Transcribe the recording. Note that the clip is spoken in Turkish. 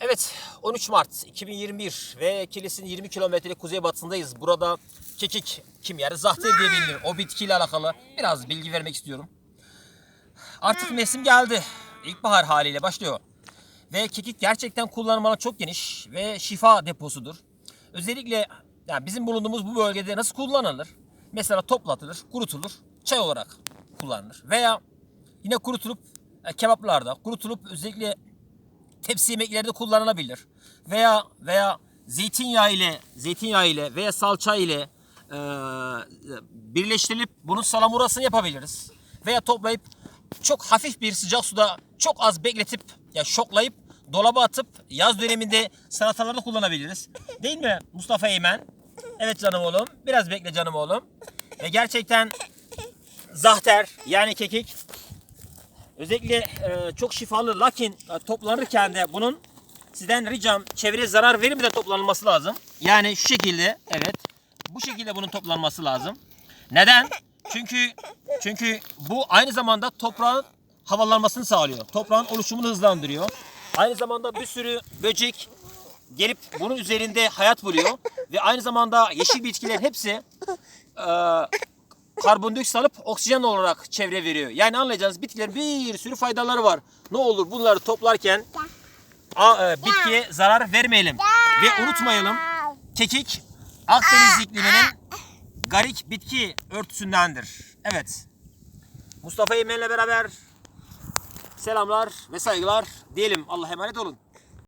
Evet 13 Mart 2021 ve Kilis'in 20 kilometrelik kuzeybatısındayız. Burada kekik kim yer zahter diye bilinir. O bitkiyle alakalı biraz bilgi vermek istiyorum. Artık mevsim geldi. İlkbahar haliyle başlıyor. Ve kekik gerçekten kullanım çok geniş ve şifa deposudur. Özellikle yani bizim bulunduğumuz bu bölgede nasıl kullanılır? Mesela toplatılır, kurutulur, çay olarak kullanılır. Veya yine kurutulup e, kebaplarda, kurutulup özellikle tepsi yemeklerde kullanılabilir. Veya veya zeytinyağı ile zeytinyağı ile veya salça ile e, birleştirilip bunun salamurasını yapabiliriz. Veya toplayıp çok hafif bir sıcak suda çok az bekletip ya şoklayıp dolaba atıp yaz döneminde salatalarda kullanabiliriz. Değil mi Mustafa Eymen? Evet canım oğlum. Biraz bekle canım oğlum. Ve gerçekten zahter yani kekik Özellikle e, çok şifalı lakin e, toplanırken de bunun sizden ricam çevreye zarar vermeden toplanılması lazım. Yani şu şekilde evet bu şekilde bunun toplanması lazım. Neden? Çünkü çünkü bu aynı zamanda toprağın havalanmasını sağlıyor. Toprağın oluşumunu hızlandırıyor. Aynı zamanda bir sürü böcek gelip bunun üzerinde hayat buluyor ve aynı zamanda yeşil bitkiler hepsi e, karbondioksit alıp oksijen olarak çevre veriyor. Yani anlayacağınız bitkilerin bir sürü faydaları var. Ne olur bunları toplarken a, e, bitkiye zarar vermeyelim. Ve unutmayalım kekik Akdeniz ikliminin garik bitki örtüsündendir. Evet. Mustafa Yemen'le beraber selamlar ve saygılar diyelim. Allah'a emanet olun.